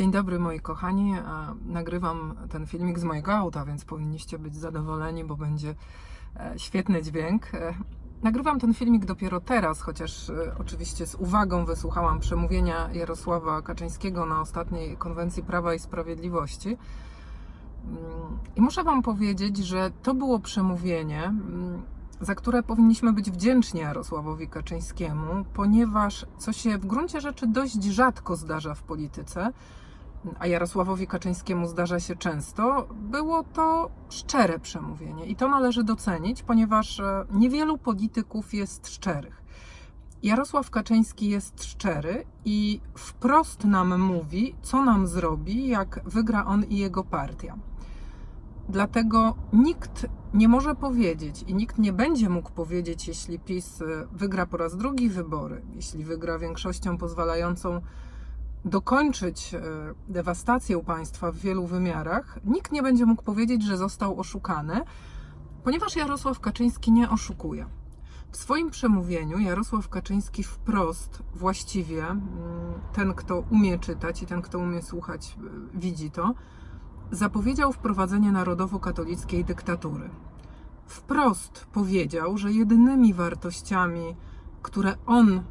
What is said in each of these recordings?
Dzień dobry moi kochani. E, Nagrywam ten filmik z mojego auta, więc powinniście być zadowoleni, bo będzie e, świetny dźwięk. E, Nagrywam ten filmik dopiero teraz, chociaż oczywiście z uwagą wysłuchałam przemówienia Jarosława Kaczyńskiego na ostatniej konwencji Prawa i Sprawiedliwości. Mm, I muszę Wam powiedzieć, że to było przemówienie, mm, za które powinniśmy być wdzięczni Jarosławowi Kaczyńskiemu, ponieważ co się w gruncie rzeczy dość rzadko zdarza w polityce, a Jarosławowi Kaczyńskiemu zdarza się często, było to szczere przemówienie. I to należy docenić, ponieważ e, niewielu polityków jest szczerych. Jarosław Kaczyński jest szczery i wprost nam mówi, co nam zrobi, jak wygra on i jego partia. Dlatego nikt nie może powiedzieć i nikt nie będzie mógł powiedzieć, jeśli PiS y, wygra po raz drugi wybory, jeśli wygra większością pozwalającą dokończyć y, dewastację państwa w wielu wymiarach, nikt nie będzie mógł powiedzieć, że został oszukany, ponieważ Jarosław Kaczyński nie oszukuje. W swoim przemówieniu Jarosław Kaczyński wprost, właściwie, mm, ten kto umie czytać i ten kto umie słuchać, y, widzi to, zapowiedział wprowadzenie narodowo-katolickiej dyktatury. Wprost powiedział, że jedynymi wartościami, które on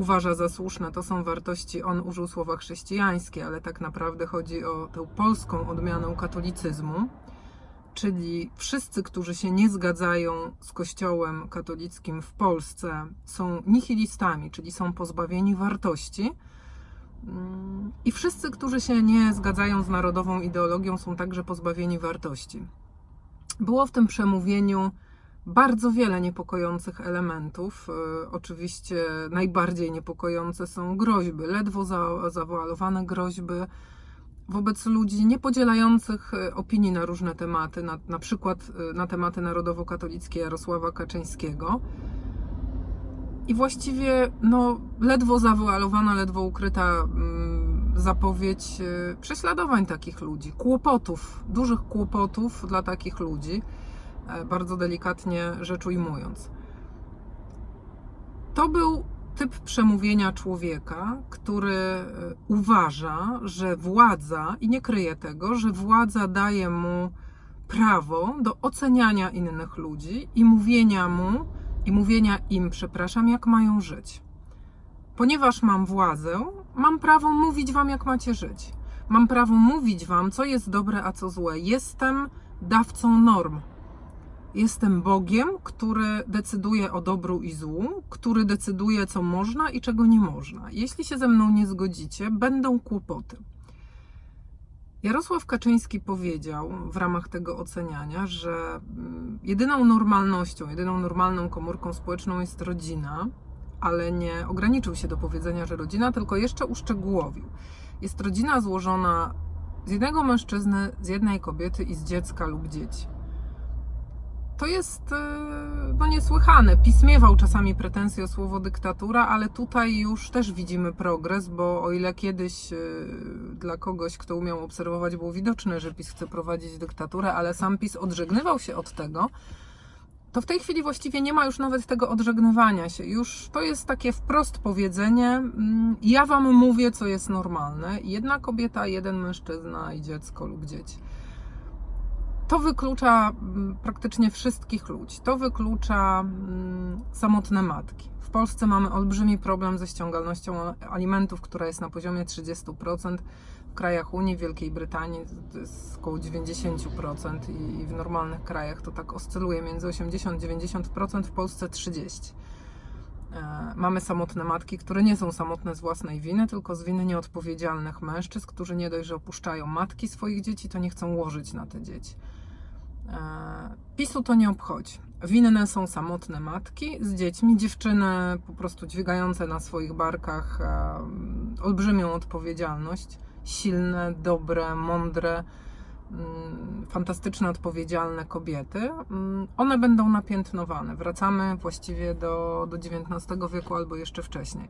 uważa za słuszne, to są wartości, on użył słowa chrześcijańskie, ale tak naprawdę chodzi o tę polską odmianę katolicyzmu, czyli wszyscy, którzy się nie zgadzają z Kościołem katolickim w Polsce, są nihilistami, czyli są pozbawieni wartości. Mm, I wszyscy, którzy się nie zgadzają z narodową ideologią, są także pozbawieni wartości. Było w tym przemówieniu bardzo wiele niepokojących elementów. E, Oczywiście najbardziej niepokojące są groźby, ledwo za- zawoalowane groźby wobec ludzi niepodzielających e, opinii na różne tematy, na, na przykład e, na tematy narodowo-katolickie Jarosława Kaczyńskiego. I właściwie no, ledwo zawoalowana, ledwo ukryta mm, zapowiedź prześladowań takich ludzi, kłopotów, dużych kłopotów dla takich ludzi, bardzo delikatnie rzecz ujmując. To był typ przemówienia człowieka, który e, uważa, że władza, i nie kryje tego, że władza daje mu prawo do oceniania innych ludzi i mówienia mu, i mówienia im, przepraszam, jak mają żyć. Ponieważ mam władzę, mam prawo mówić wam, jak macie żyć. Mam prawo mówić wam, co jest dobre, a co złe. Jestem dawcą norm. Jestem Bogiem, który decyduje o dobru i złu, który decyduje, co można i czego nie można. Jeśli się ze mną nie zgodzicie, będą kłopoty. Jarosław Kaczyński powiedział w ramach tego oceniania, że mm, jedyną normalnością, jedyną normalną komórką społeczną jest rodzina, ale nie ograniczył się do powiedzenia, że rodzina, tylko jeszcze uszczegółowił. Jest rodzina złożona z jednego mężczyzny, z jednej kobiety i z dziecka lub dzieci. To jest e, no, niesłychane. Pismiewał czasami pretensje o słowo dyktatura, ale tutaj już też widzimy progres, bo o ile kiedyś e, dla kogoś, kto umiał obserwować, było widoczne, że PiS chce prowadzić dyktaturę, ale sam PiS odżegnywał się od tego, to w tej chwili właściwie nie ma już nawet tego odżegnywania się. Już to jest takie wprost powiedzenie: mm, Ja wam mówię, co jest normalne. Jedna kobieta, jeden mężczyzna i dziecko lub dzieci. To wyklucza mm, praktycznie wszystkich ludzi. To wyklucza mm, samotne matki. W Polsce mamy olbrzymi problem ze ściągalnością alimentów, która jest na poziomie 30%. W krajach Unii, Wielkiej Brytanii to jest około 90% i w normalnych krajach to tak oscyluje między 80-90%, w Polsce 30%. E, Mamy samotne matki, które nie są samotne z własnej winy, tylko z winy nieodpowiedzialnych mężczyzn, którzy nie dość, że opuszczają matki swoich dzieci, to nie chcą łożyć na te dzieci. E, PiSu to nie obchodzi. Winne są samotne matki z dziećmi, dziewczyny po prostu dźwigające na swoich barkach e, olbrzymią odpowiedzialność. Silne, dobre, mądre, mm, fantastyczne, odpowiedzialne kobiety. Mm, One będą napiętnowane. Wracamy właściwie do, do XIX wieku albo jeszcze wcześniej.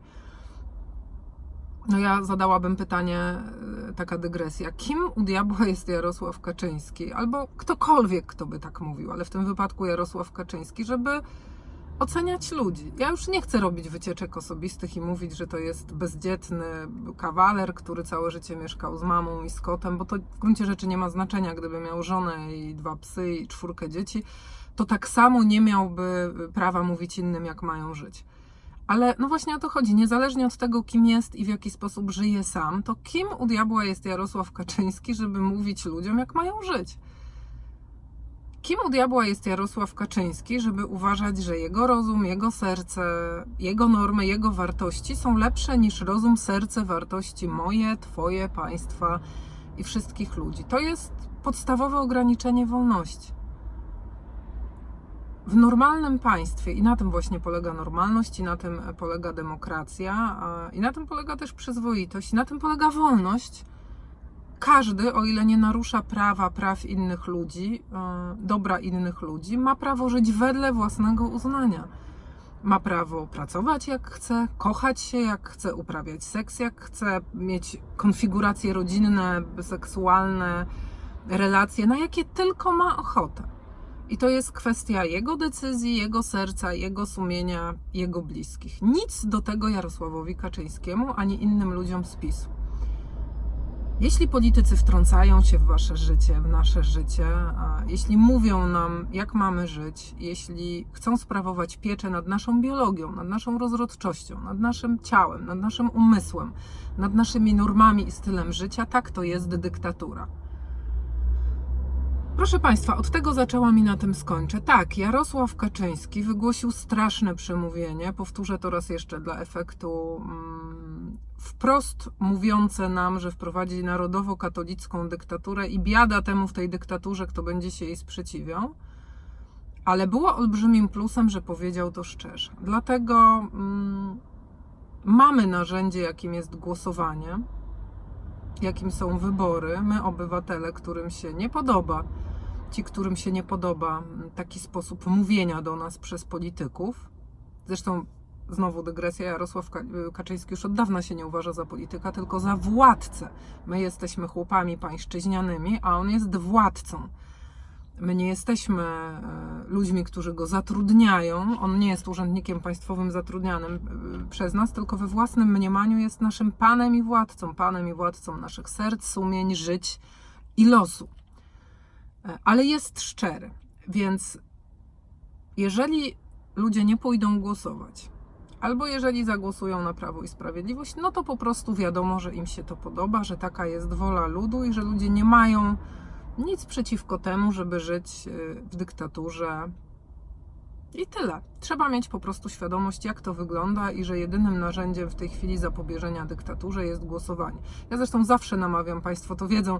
No ja zadałabym pytanie, e, taka dygresja. Kim u diabła jest Jarosław Kaczyński? Albo ktokolwiek, kto by tak mówił, ale w tym wypadku Jarosław Kaczyński, żeby oceniać ludzi. Ja już nie chcę robić wycieczek osobistych i mówić, że to jest bezdzietny kawaler, który całe życie mieszkał z mamą i z kotem, bo to w gruncie rzeczy nie ma znaczenia. Gdyby miał żonę i dwa psy i czwórkę dzieci, to tak samo nie miałby prawa mówić innym, jak mają żyć. Ale no właśnie o to chodzi. Niezależnie od tego, kim jest i w jaki sposób żyje sam, to kim u diabła jest Jarosław Kaczyński, żeby mówić ludziom, jak mają żyć? Kim u diabła jest Jarosław Kaczyński, żeby uważać, że jego rozum, jego serce, jego normy, jego wartości są lepsze niż rozum, serce, wartości moje, twoje, państwa i wszystkich ludzi? To jest podstawowe ograniczenie wolności. W normalnym państwie, i na tym właśnie polega normalność, i na tym polega demokracja, i na tym polega też przyzwoitość, i na tym polega wolność, każdy, o ile nie narusza prawa, praw innych ludzi, e, dobra innych ludzi, ma prawo żyć wedle własnego uznania. Ma prawo pracować jak chce, kochać się jak chce, uprawiać seks jak chce, mieć konfiguracje rodzinne, seksualne, relacje, na jakie tylko ma ochotę. I to jest kwestia jego decyzji, jego serca, jego sumienia, jego bliskich. Nic do tego Jarosławowi Kaczyńskiemu ani innym ludziom z PiSu. Jeśli politycy wtrącają się w wasze życie, w nasze życie, jeśli mówią nam, jak mamy żyć, jeśli chcą sprawować pieczę nad naszą biologią, nad naszą rozrodczością, nad naszym ciałem, nad naszym umysłem, nad naszymi normami i stylem życia, tak to jest dyktatura. Proszę Państwa, od tego zaczęłam i na tym skończę. Tak, Jarosław Kaczyński wygłosił straszne przemówienie, powtórzę to raz jeszcze dla efektu, mm, wprost mówiące nam, że wprowadzi narodowo-katolicką dyktaturę i biada temu w tej dyktaturze, kto będzie się jej sprzeciwiał. Ale było olbrzymim plusem, że powiedział to szczerze. Dlatego mm, mamy narzędzie, jakim jest głosowanie, jakim są wybory. My, obywatele, którym się nie podoba, ci, którym się nie podoba taki sposób mówienia do nas przez polityków. Zresztą, znowu dygresja, Jarosław Ka- Kaczyński już od dawna się nie uważa za polityka, tylko za władcę. My jesteśmy chłopami pańszczyźnianymi, a on jest władcą. My nie jesteśmy e, ludźmi, którzy go zatrudniają. On nie jest urzędnikiem państwowym zatrudnianym e, przez nas, tylko we własnym mniemaniu jest naszym panem i władcą, panem i władcą naszych serc, sumień, żyć i losu. E, Ale jest szczery, więc jeżeli ludzie nie pójdą głosować, albo jeżeli zagłosują na Prawo i Sprawiedliwość, no to po prostu wiadomo, że im się to podoba, że taka jest wola ludu i że ludzie nie mają nic przeciwko temu, żeby żyć y, w dyktaturze. I tyle. Trzeba mieć po prostu świadomość, jak to wygląda i że jedynym narzędziem w tej chwili zapobieżenia dyktaturze jest głosowanie. Ja zresztą zawsze namawiam, Państwo to wiedzą,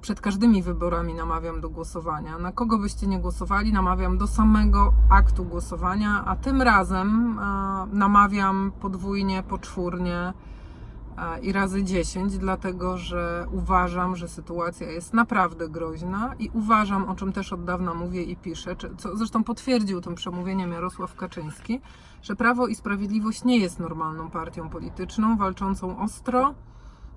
przed każdymi wyborami namawiam do głosowania. Na kogo byście nie głosowali, namawiam do samego aktu głosowania, a tym razem namawiam podwójnie, poczwórnie i razy 10, dlatego że uważam, że sytuacja jest naprawdę groźna i uważam, o czym też od dawna mówię i piszę, co zresztą potwierdził tym przemówieniem Jarosław Kaczyński, że Prawo i Sprawiedliwość nie jest normalną partią polityczną, walczącą ostro,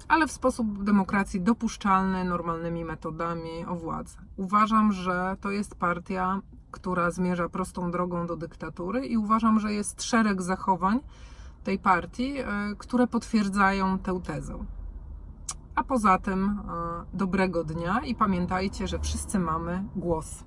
ale w sposób demokracji dopuszczalny, normalnymi metodami o władzę. Uważam, że to jest partia, która zmierza prostą drogą do dyktatury i uważam, że jest szereg zachowań tej partii, e, które potwierdzają tę tezę. A poza tym e, dobrego dnia i pamiętajcie, że wszyscy mamy głos.